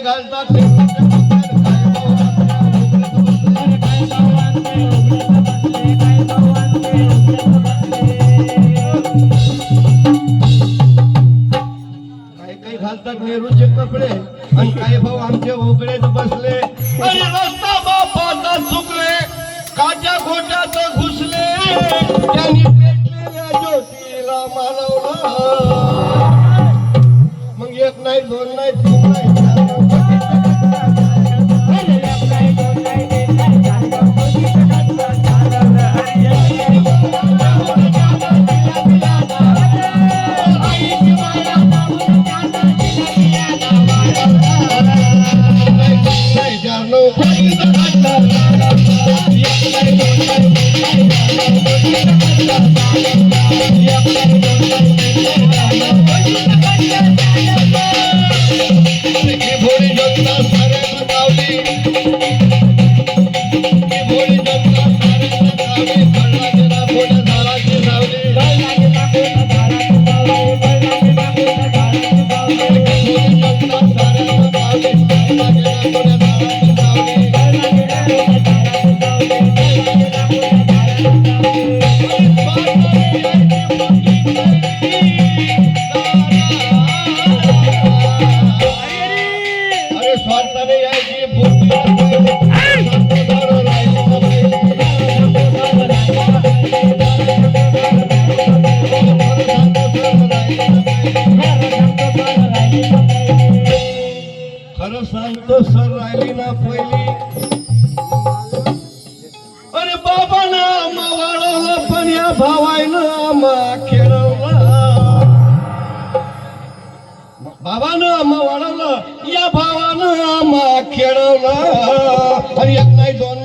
घालतात नेहरूचे कपडे आणि काही भाऊ आमचे उघडेच बसले. आणि रस्ता बापाचा चुकले काच्या गोट्यात घुसले. त्यांनी पेटलेल्या ज्योतीला मानवला. मग एक नाही दोन नाही तीन नाही. स्वार्थाने यायची खरं सांगतो सर राहिली ना पहिली अरे बाबा ना आम्हा वाढवलं पण या आम्हा बाबानं आम्हा वाढवलं या भावानं आम्हा खेळवलं. आणि एक नाही दोन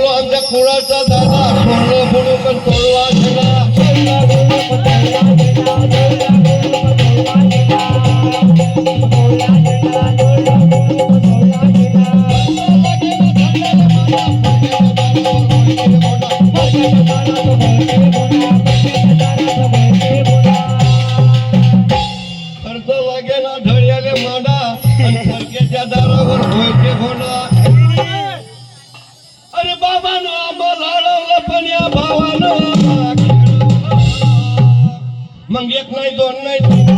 आम्हीच आमच्या कुळाचा दादा सोडलं बोलू पण तोडवा Thank you. मग एक नाही दोन नाही तीन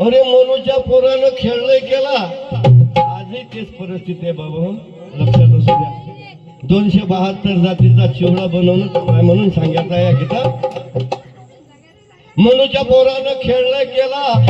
अरे मनूच्या पोरानं खेळलंय केला. आजही तेच परिस्थिती आहे बाबा लक्षात असू द्या. दोनशे बहात्तर जातीचा चिवडा बनवणं काय आहे म्हणून सांगायचा या गीता? मनूच्या पोरानं खेळलंय केला.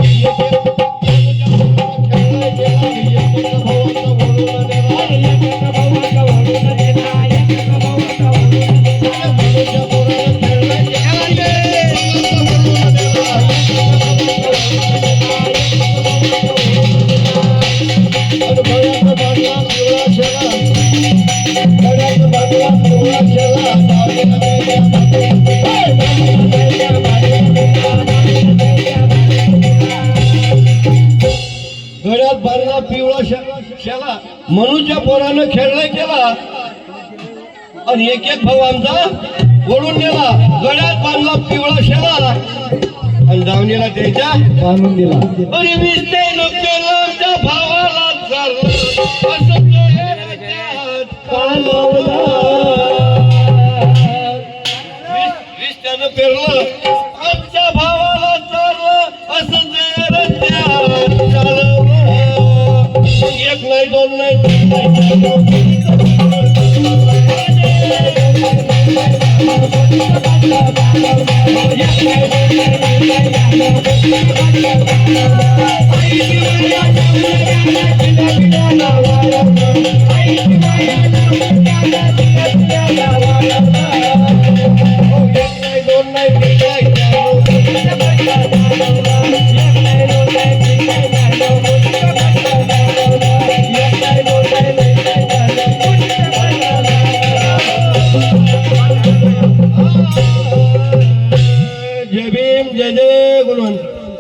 शेला मनूच्या पोरानं खेळलाय केला आणि एक एक भाऊ आमचा ओढून नेला गळ्यात बांधला पिवळा शेला आणि दावणीला त्याच्या बांधून दिला. अरे केलं भावाला चाललं असं पेरलं दोन